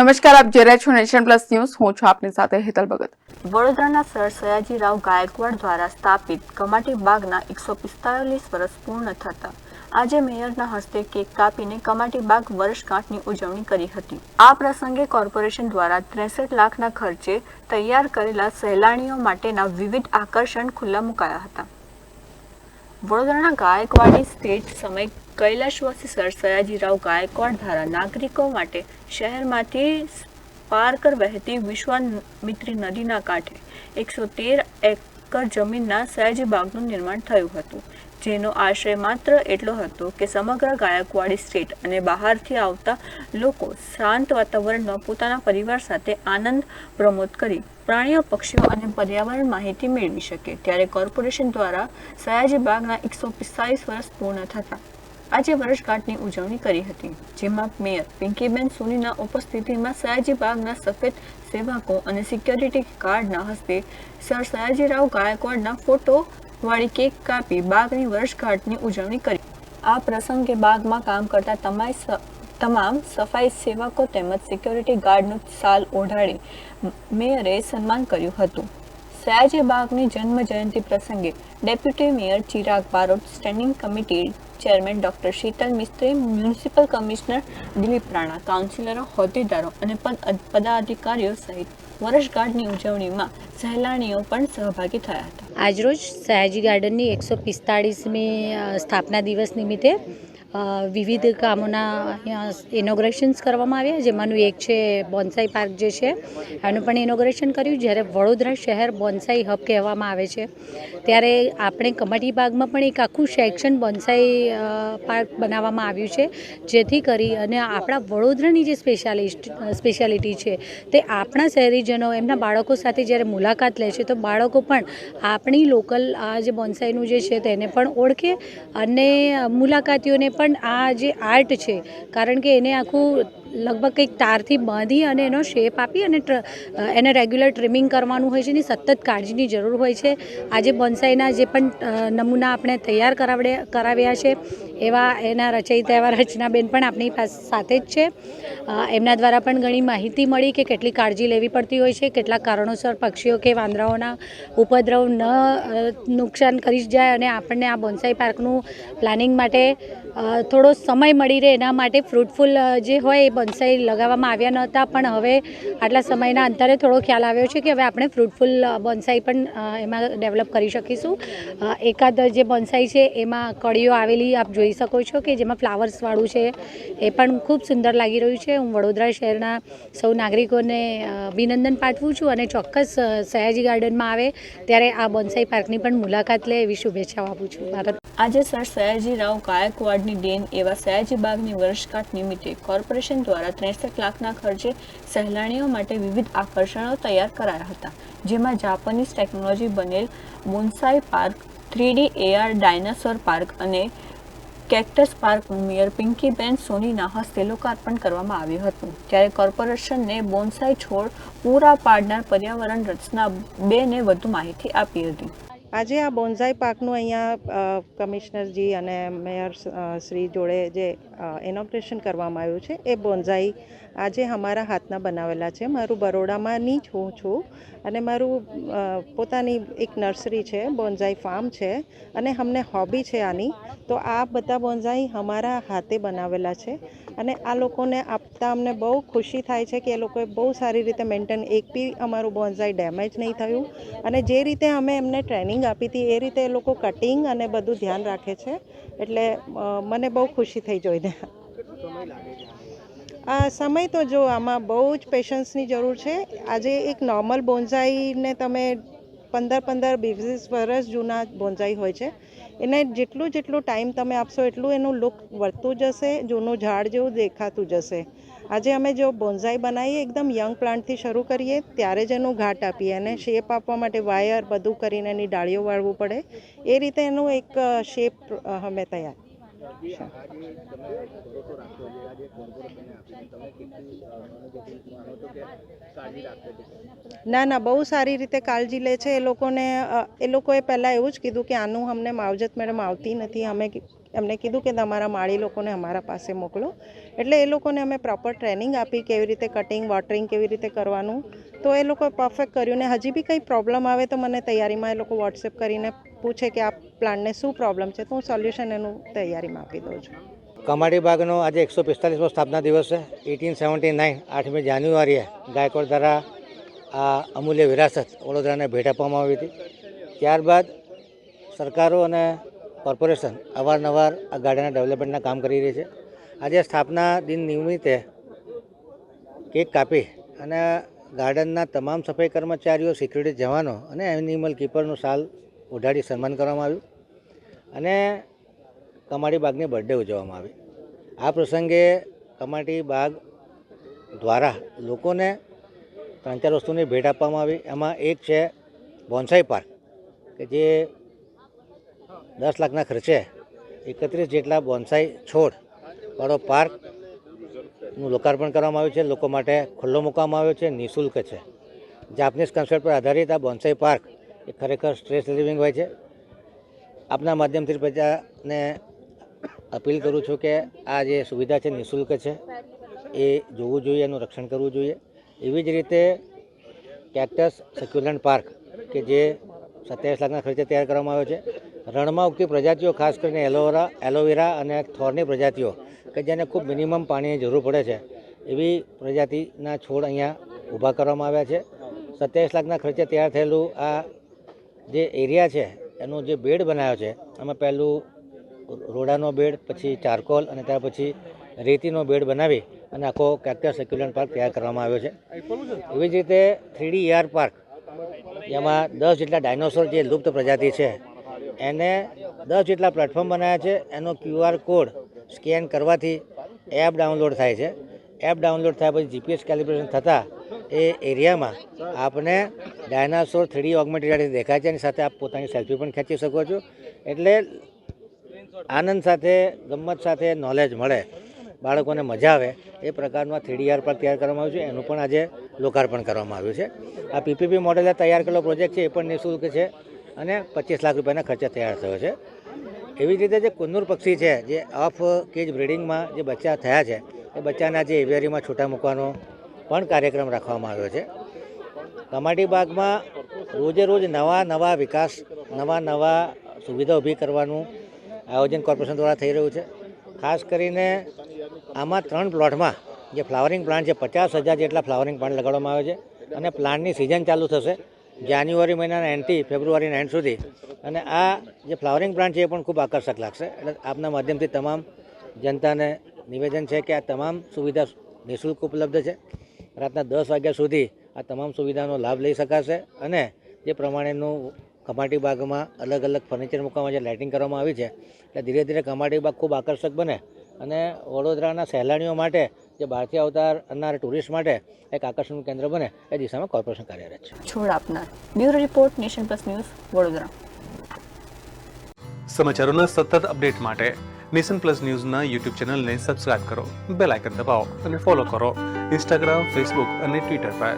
નમસ્કાર, આપ જે રહ્યા છો નેશન પ્લસ ન્યૂઝ. હું છું આપની સાથે હેતલ ભગત. વડોદરાના સર સયાજીરાવ ગાયકવાડ દ્વારા સ્થાપિત કમાટી બાગના એકસો પિસ્તાલીસ વર્ષ પૂર્ણ થતા આજે મેયરના હસ્તે કેક કાપીને કમાટી બાગ વર્ષગાંઠની ઉજવણી કરી હતી. આ પ્રસંગે કોર્પોરેશન દ્વારા ત્રેસઠ લાખના ખર્ચે તૈયાર કરેલા સહેલાણીઓ માટેના વિવિધ આકર્ષણ ખુલ્લા મુકાયા હતા. વડોદરાના ગાયકવાડી સ્ટેટ સમય કૈલાશવાસી સર સયાજીરાવ ગાયકવાડ દ્વારા નાગરિકો માટે શહેરમાંથી પારકર વહેતી વિશ્વામિત્રી નદીના કાંઠે એકસો તેર એકર જમીનના સયાજી બાગનું નિર્માણ થયું હતું. જેનો આશય માત્ર એટલો હતો કે સમગ્ર ગાયકવાડી સ્ટેટ અને બહારથી આવતા લોકો શાંત વાતાવરણમાં પોતાના પરિવાર સાથે આનંદ પ્રમોદ કરી પ્રાણીઓ, પક્ષીઓ અને પર્યાવરણ માહિતી મેળવી શકે ત્યારે કોર્પોરેશન દ્વારા સયાજી બાગના એકસો પિસ્તાલીસ વર્ષ પૂર્ણ થતા આજે વર્ષગાંઠની ઉજવણી કરી હતી, જેમાં મેયર પિંકીબેન સોનીના ઉપસ્થિતિમાં સયાજી બાગના સફેદ સેવકો અને સિક્યોરિટી ગાર્ડના હસ્તે સર સયાજીરાવ ગાયકવાડના ફોટો વાળી કેક કાપી બાગની વર્ષગાંઠની ઉજવણી કરી. આ પ્રસંગે બાગમાં કામ કરતા તમામ તમામ સફાઈ સેવકો તેમજ સિક્યોરિટી ગાર્ડનું સાલ ઓઢાડી મેયરે સન્માન કર્યું હતું. સયાજી બાગની જન્મ જયંતિ પ્રસંગે deputy mayor Chirag Barot, standing committee chairman doctor Sheetal Mistry, municipal commissioner Dilip Rana, કાઉન્સિલરો, હોદ્દેદારો અને પદ, પદાધિકારીઓ સહિત વર્ષગાંઠની ઉજવણીમાં સહેલાણીઓ પણ સહભાગી થયા હતા. આજરોજ સયાજી ગાર્ડનની એકસો પિસ્તાળીસમી સ્થાપના દિવસ નિમિત્તે વિવિધ કામોના અહીંયા ઇનોગ્રેશન્સ કરવામાં આવ્યા, જેમાંનું એક છે બોન્સાઈ પાર્ક જે છે. એનું પણ ઇનોગ્રેશન કર્યું, જ્યારે વડોદરા શહેર બોન્સાઈ હબ કહેવામાં આવે છે. ત્યારે આપણે કમાટી બાગમાં પણ એક આખું સેક્શન બોન્સાઈ પાર્ક બનાવવામાં આવ્યું છે, જેથી કરી અને આપણા વડોદરાની જે સ્પેશિયાલિસ્ટ સ્પેશિયાલિટી છે, તે આપણા શહેરીજનો, એમના બાળકો સાથે જ્યારે મુલાકાત લે છે, તો બાળકો પણ આપણી લોકલ આ જે બોન્સાઈનું જે છે, તેને પણ ઓળખે અને મુલાકાતીઓને પણ આ જે આર્ટ છે, કારણ કે એને આખું લગભગ કંઈક તારથી બાંધી અને એનો શેપ આપી અને એને રેગ્યુલર ટ્રીમિંગ કરવાનું હોય છે એની સતત કાળજીની જરૂર હોય છે. આજે બોન્સાઈના જે પણ નમૂના આપણે તૈયાર કરાવડે, કરાવ્યા છે એવા એના રચયિતા એવા રચનાબેન પણ આપણી પાસે સાથે જ છે. એમના દ્વારા પણ ઘણી માહિતી મળી કે કેટલી કાળજી લેવી પડતી હોય છે કેટલા કારણોસર પક્ષીઓ કે વાંદરાઓના ઉપદ્રવ ન નુકસાન કરી જાય અને આપણને આ બોન્સાઈ પાર્કનું પ્લાનિંગ માટે થોડો સમય મળી રહે એના માટે ફ્રૂટફુલ જે હોય એ બોન્સાઈ લગાવવામાં આવ્યા નહોતા, પણ હવે આટલા સમયના અંતરે થોડો ખ્યાલ આવ્યો છે કે હવે આપણે ફ્રૂટફુલ બોન્સાઈ પણ એમાં ડેવલપ કરી શકીશું. એકાદ જે બોન્સાઈ છે, એમાં કળીઓ આવેલી આપ જોઈ શકો છો કે જેમાં ફ્લાવર્સવાળું છે, એ પણ ખૂબ સુંદર લાગી રહ્યું છે. હું વડોદરા શહેરના સૌ નાગરિકોને અભિનંદન પાઠવું છું અને ચોક્કસ સયાજી ગાર્ડનમાં આવે ત્યારે આ બોન્સાઈ પાર્કની પણ મુલાકાત લે એવી શુભેચ્છાઓ આપું છું. ભારત આજે સર સયાજીરાવ ગાયકવાડની ડેન એવા સયાજી બાગની વર્ષગાંઠ નિમિત્તે કોર્પોરેશન દ્વારા ત્રેસઠ લાખના ખર્ચે સહેલાણીઓ માટે વિવિધ આકર્ષણો તૈયાર કરાયા હતા, જેમાં જાપાનીઝ ટેકનોલોજી બનેલ bonsai park three D AR dinosaur park અને કેક્ટસ પાર્ક મેયર પિંકીબેન સોનીના હસ્તે લોકાર્પણ કરવામાં આવ્યું હતું ત્યારે કોર્પોરેશનને બોન્સાઈ છોડ પૂરા પાડનાર પર્યાવરણ રચના બેને વધુ માહિતી આપી હતી. આજે આ બોન્ઝાઈ પાર્કનું અહીંયા કમિશનરજી અને મેયર શ્રી જોડે જે ઇનોગ્રેશન કરવામાં આવ્યું છે, એ બોન્ઝાઈ આજે અમારા હાથના બનાવેલા છે. મારું બરોડામાંની જ હું છું અને મારું પોતાની એક નર્સરી છે, બોન્ઝાઈ ફાર્મ છે અને અમને હોબી છે આની. તો આ બધા બોન્ઝાઈ અમારા હાથે બનાવેલા છે. અને આ લોકોને આપતા અમને બહુ ખુશી થાય છે કે એ લોકોએ બહુ સારી રીતે મેન્ટેન, એક બી અમારું બોન્ઝાઈ ડેમેજ નહીં થયું. અને જે રીતે અમે એમને ટ્રેનિંગ આપી હતી, એ રીતે એ લોકો કટિંગ અને બધું ધ્યાન રાખે છે. એટલે મને બહુ ખુશી થઈ જોઈને. આ સમય તો જો, આમાં બહુ જ પેશન્સની જરૂર છે. આજે એક નોર્મલ બોન્ઝાઈને તમે પંદર પંદર વીસ વર્ષ જૂના બોન્ઝાઈ હોય છે. એને જેટલું જેટલું ટાઈમ તમે આપશો, એટલું એનું લુક વધતું જશે, જૂનું ઝાડ જેવું દેખાતું જશે. આજે અમે જો બોન્ઝાઈ બનાવીએ, એકદમ યંગ પ્લાન્ટથી શરૂ કરીએ, ત્યારે જ એનું ઘાટ આપીએ અને શેપ આપવા માટે વાયર બધું કરીને એની ડાળીઓ વાળવું પડે. એ રીતે એનું એક શેપ અમે તૈયાર. ના ના, બહુ સારી રીતે કાળજી લે છે એ લોકોને એ લોકોએ પહેલાં એવું જ કીધું કે આનું અમને માવજત મેડમ આવતી નથી, અમે એમને કીધું કે તમારા માળી લોકોને અમારા પાસે મોકલો. એટલે એ લોકોને અમે પ્રોપર ટ્રેનિંગ આપી કેવી રીતે કટિંગ, વોટરિંગ કેવી રીતે કરવાનું. તો એ લોકોએ પરફેક્ટ કર્યું ને હજી બી કંઈ પ્રોબ્લેમ આવે તો મને તૈયારીમાં એ લોકો વોટ્સએપ કરીને પૂછે કે આ પ્લાન્ટને શું પ્રોબ્લેમ છે, તો હું સોલ્યુશન એનું તૈયારીમાં આપી દઉં છું. કમાટી બાગનો આજે એકસો પિસ્તાલીસમો સ્થાપના દિવસ છે. એટીન સેવન્ટી નાઇન આઠમી જાન્યુઆરીએ ગાયકવાડ દ્વારા આ અમૂલ્ય વિરાસત વડોદરાને ભેટ આપવામાં આવી હતી. ત્યારબાદ સરકારો અને કોર્પોરેશન અવારનવાર આ ગાર્ડનના ડેવલપમેન્ટના કામ કરી રહી છે. આજે સ્થાપના દિન નિમિત્તે કેક કાપી અને ગાર્ડનના તમામ સફાઈ કર્મચારીઓ, સિક્યુરિટી જવાનો અને એનિમલ કીપરનું સાલ ઉઢાડી સન્માન કરવામાં આવ્યું. અને કમાડી બાગની બર્થડે ઉજવવામાં આવી. આ પ્રસંગે કમાટી બાગ દ્વારા લોકોને ત્રણ ચાર વસ્તુની ભેટ આપવામાં આવી. એમાં એક છે બોન્સાઈ પાર્ક, કે જે દસ લાખના ખર્ચે એકત્રીસ જેટલા બોન્સાઈ છોડ વાળો પાર્કનું લોકાર્પણ કરવામાં આવ્યું છે. લોકો માટે ખુલ્લો મૂકવામાં આવ્યો છે, નિઃશુલ્ક છે. જાપનીઝ કન્સેપ્ટ પર આધારિત આ બોન્સાઈ પાર્ક એ ખરેખર સ્ટ્રેસ રિલીવિંગ હોય છે. આપના માધ્યમથી પ્રજાને અપીલ કરું છું કે આ જે સુવિધા છે નિઃશુલ્ક છે, એ જોવું જોઈએ, એનું રક્ષણ કરવું જોઈએ. એવી જ રીતે કેક્ટસ સક્યુલન્ટ પાર્ક, કે જે સત્યાવીસ લાખના ખર્ચે તૈયાર કરવામાં આવ્યો છે. રણમાં ઉગતી પ્રજાતિઓ, ખાસ કરીને એલોવેરા એલોવેરા અને થોરની પ્રજાતિઓ, કે જેને ખૂબ મિનિમમ પાણીની જરૂર પડે છે, એવી પ્રજાતિના છોડ અહીંયા ઊભા કરવામાં આવ્યા છે. સત્યાવીસ લાખના ખર્ચે તૈયાર થયેલું આ જે એરિયા છે, એનું જે બેડ બનાવ્યો છે, એમાં પહેલું રોડાનો બેડ, પછી ચારકોલ અને ત્યાર પછી રેતીનો બેડ બનાવી અને આખો કેપ્ટર સક્યુલન્ટ પાર્ક તૈયાર કરવામાં આવ્યો છે. એવી જ રીતે થ્રીડી એઆર પાર્ક એમાં દસ જેટલા ડાયનોસોર જે લુપ્ત પ્રજાતિ છે, એને દસ જેટલા પ્લેટફોર્મ બનાવ્યા છે. એનો ક્યુઆર કોડ સ્કેન કરવાથી એપ ડાઉનલોડ થાય છે. એપ ડાઉનલોડ થયા પછી જીપીએસ કેલિબ્રેશન થતાં એ એરિયામાં આપને ડાયનાસોર થ્રીડી ઓગમેન્ટેડ દેખાય છે. એની સાથે આપ પોતાની સેલ્ફી પણ ખેંચી શકો છો. એટલે આનંદ સાથે, ગમત સાથે નોલેજ મળે. બાળકોને મજા આવે. એ પ્રકારનું આ થ્રીડી આર પર તૈયાર કરવામાં આવ્યું છે. એનું પણ આજે લોકાર્પણ કરવામાં આવ્યું છે. આ પીપીપી મોડેલે તૈયાર કરેલો પ્રોજેક્ટ છે, એ પણ નિઃશુલ્ક છે અને પચીસ લાખ રૂપિયાના ખર્ચે તૈયાર થયો છે. એવી જ રીતે જે કુન્નુર પક્ષી છે, જે ઓફ કેજ બ્રિડિંગમાં જે બચ્ચા થયા છે, એ બચ્ચાના જે એવિયરીમાં છૂટા મૂકવાનો પણ કાર્યક્રમ રાખવામાં આવ્યો છે. કમાટી બાગમાં રોજે રોજ નવા નવા વિકાસ, નવા નવા સુવિધા ઊભી કરવાનું આયોજન કોર્પોરેશન દ્વારા થઈ રહ્યું છે. ખાસ કરીને આમાં ત્રણ પ્લોટમાં જે ફ્લાવરિંગ પ્લાન્ટ છે, પચાસ હજાર જેટલા ફ્લાવરિંગ પ્લાન્ટ લગાડવામાં આવે છે અને પ્લાન્ટની સિઝન ચાલુ થશે જાન્યુઆરી મહિનાના એન્ડથી ફેબ્રુઆરીના એન્ડ સુધી. અને આ જે ફ્લાવરિંગ પ્લાન્ટ છે એ પણ ખૂબ આકર્ષક લાગશે. એટલે આપના માધ્યમથી તમામ જનતાને નિવેદન છે કે આ તમામ સુવિધા નિઃશુલ્ક ઉપલબ્ધ છે. રાતના દસ વાગ્યા સુધી આ તમામ સુવિધાનો લાભ લઈ શકાશે અને જે પ્રમાણેનું કમાટી બાગમાં અલગ અલગ ફર્નિચર મૂકવામાં જે લાઇટિંગ કરવામાં આવી છે એટલે ધીરે ધીરે કમાટી બાગ ખૂબ આકર્ષક બને. અને વડોદરાના સહેલાણીઓ માટે જે બહારથી આવતા અનાર ટુરિસ્ટ માટે એક આકર્ષણનું કેન્દ્ર બને એ દિશામાં કોર્પોરેશન કાર્યરત છે. છોડ આપનાર. Bureau report nation plus news Vadodara. સમાચારોના સતત અપડેટ માટે નેશન પ્લસ ન્યૂઝના યુટ્યુબ ચેનલને સબસ્ક્રાઇબ કરો બેલ આઇકન દબાવો અને ફોલો કરો. ઇન્સ્ટાગ્રામ ફેસબુક અને ટ્વિટર પર.